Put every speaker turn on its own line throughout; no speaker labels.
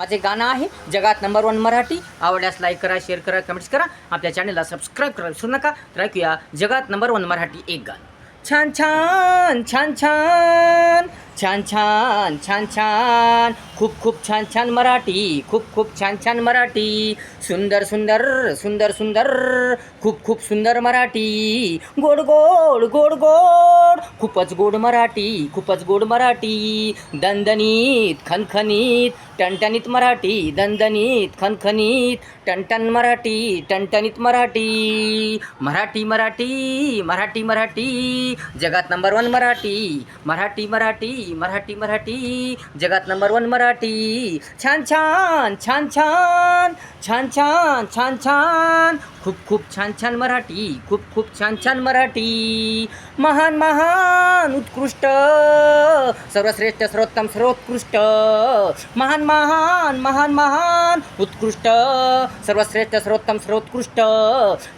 माझे गाणं आहे जगात नंबर वन मराठी. आवडल्यास लाईक करा शेअर करा कमेंट्स करा. आपल्या चॅनलला सबस्क्राईब करा विसरू नका. तर ऐकूया जगात नंबर वन मराठी एक गाणं. छान छान छान छान छान छान छान छान. खूप खूप छान छान मराठी. खूप खूप छान छान मराठी. सुंदर सुंदर सुंदर सुंदर. खूप खूप सुंदर मराठी. गोड गोड गोड गोड. खूपच गोड मराठी खूपच गोड मराठी. दणदणीत खनखनीत टणटणीत मराठी दणदणीत खनखनीत टणटण मराठी टणटणीत मराठी. मराठी मराठी मराठी मराठी. जगात नंबर वन मराठी. मराठी मराठी मराठी मराठी. जगात नंबर वन मराठी. छान छान छान छान. छान छान छान छान. खूप खूप छान छान मराठी. खूप खूप छान छान मराठी. महान महान उत्कृष्ट. सर्वश्रेष्ठ सर्वोत्तम सर्वोत्कृष्ट. महान महान महान महान उत्कृष्ट सर्वश्रेष्ठ सर्वोत्तम सर्वोत्कृष्ट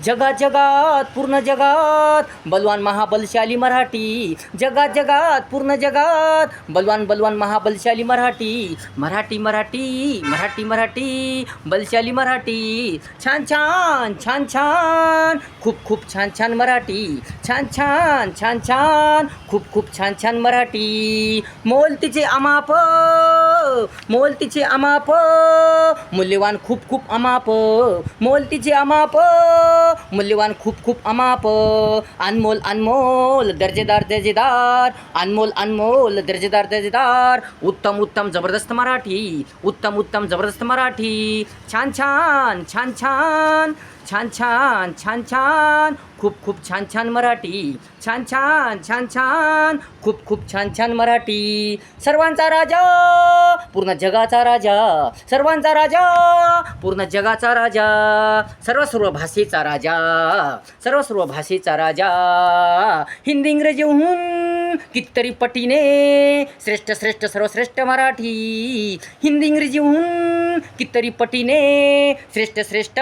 जगात जगात पूर्ण जगात बलवान महाबलशाली मराठी जगात जगात पूर्ण जगात बलवान बलवान महाबलशाली मराठी मराठी मराठी मराठी मराठी बलशाली मराठी छान छान छान छान खूप खूप छान छान मराठी छान छान छान छान खूप खूप छान छान मराठी मोल तिचे अमाप मोल तिचे अमाप मूल्यवान खूप खूप अमाप मोल तिचे अमाप मूल्यवान खूप खूप अमाप. अनमोल अनमोल दर्जेदार दर्जेदार. अनमोल अनमोल दर्जेदार दर्जेदार. उत्तम उत्तम जबरदस्त मराठी. उत्तम उत्तम जबरदस्त मराठी. छान छान छान छान. छान छान छान छान. खूप खूप छान छान मराठी छान छान छान छान खूप खूप छान छान मराठी. सर्वांचा राजा पूर्ण जगाचा राजा सर्वांचा राजा पूर्ण जगाचा राजा सर्व सर्व भाषेचा राजा सर्व सर्व भाषेचा राजा. हिंदी इंग्रजीहून कितीतरी पटीने. श्रेष्ठ श्रेष्ठ सर्वश्रेष्ठ मराठी. हिंदी इंग्रजीहून कितीतरी पटीने. श्रेष्ठ श्रेष्ठ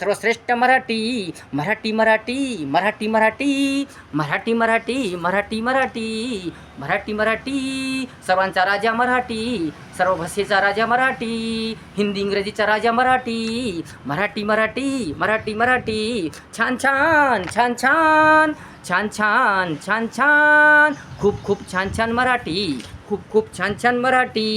सर्वश्रेष्ठ मराठी. मराठी मराठी मराठी मराठी. मराठी मराठी मराठी मराठी. मराठी मराठी सर्वांचा राजा मराठी. सर्व भाषेचा राजा मराठी. हिंदी इंग्रजीचा राजा मराठी. मराठी मराठी मराठी मराठी. छान छान छान छान. छान छान छान छान खूप खूप छान छान मराठी खूप खूप छान छान मराठी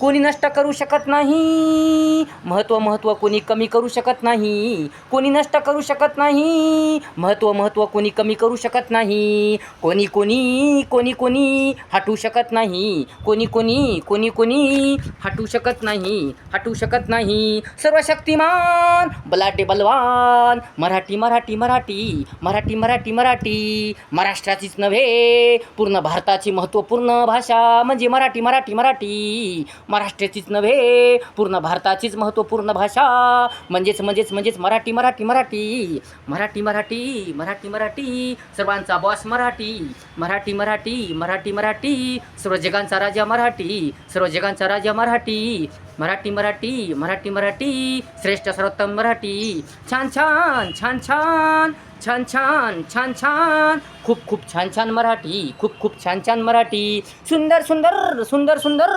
कोणी नष्ट करू शकत नाही. महत्त्व महत्त्व कोणी कमी करू शकत नाही. कोणी नष्ट करू शकत नाही. महत्त्व महत्त्व कोणी कमी करू शकत नाही. कोणी कोणी कोणी कोणी हटू शकत नाही. कोणी कोणी कोणी कोणी हटू शकत नाही. हटू शकत नाही. सर्व शक्तिमान बलाटे बलवान. मराठी मराठी मराठी. मराठी मराठी मराठी. महाराष्ट्राचीच नव्हे पूर्ण भारताची महत्त्वपूर्ण भाषा म्हणजे मराठी मराठी मराठी. महाराष्ट्राचीच नव्हे पूर्ण भारताचीच महत्त्वपूर्ण भाषा. म्हणजेच म्हणजेच म्हणजेच मराठी मराठी मराठी. मराठी मराठी मराठी मराठी. सर्वांचा बॉस मराठी. मराठी मराठी मराठी मराठी. सर्व जगांचा राजा मराठी. सर्व जगांचा राजा मराठी. मराठी मराठी मराठी मराठी श्रेष्ठ सर्वोत्तम मराठी. छान छान छान छान छान छान छान छान. खूप खूप छान छान मराठी खूप खूप छान छान मराठी. सुंदर सुंदर सुंदर सुंदर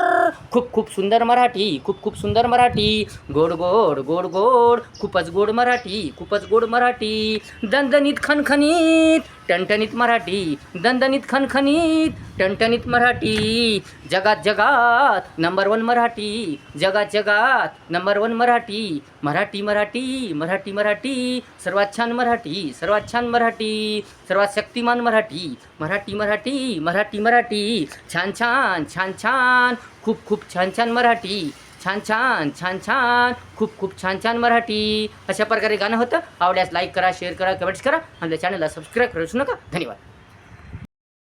खूप खूप सुंदर मराठी खूप खूप सुंदर मराठी. गोड गोड गोड गोड खूपच गोड मराठी खूपच गोड मराठी. दणदणीत खणखणीत टणटणीत मराठी दणदणीत खणखणीत टणटणीत मराठी जगात जगात नंबर वन मराठी जगात जगात नंबर वन मराठी मराठी मराठी मराठी मराठी सर्वात छान मराठी सर्वात छान मराठी सर्वात शक्तिमान मराठी मराठी मराठी मराठी मराठी छान छान छान छान खूप खूप छान छान मराठी. छान छान छान छान. खूप खूप छान छान मराठी. अशा प्रकारे गाणं होतं. आवडल्यास लाईक करा शेअर करा कमेंट्स करा. आपल्या चॅनलला सबस्क्राईब करू नका. धन्यवाद.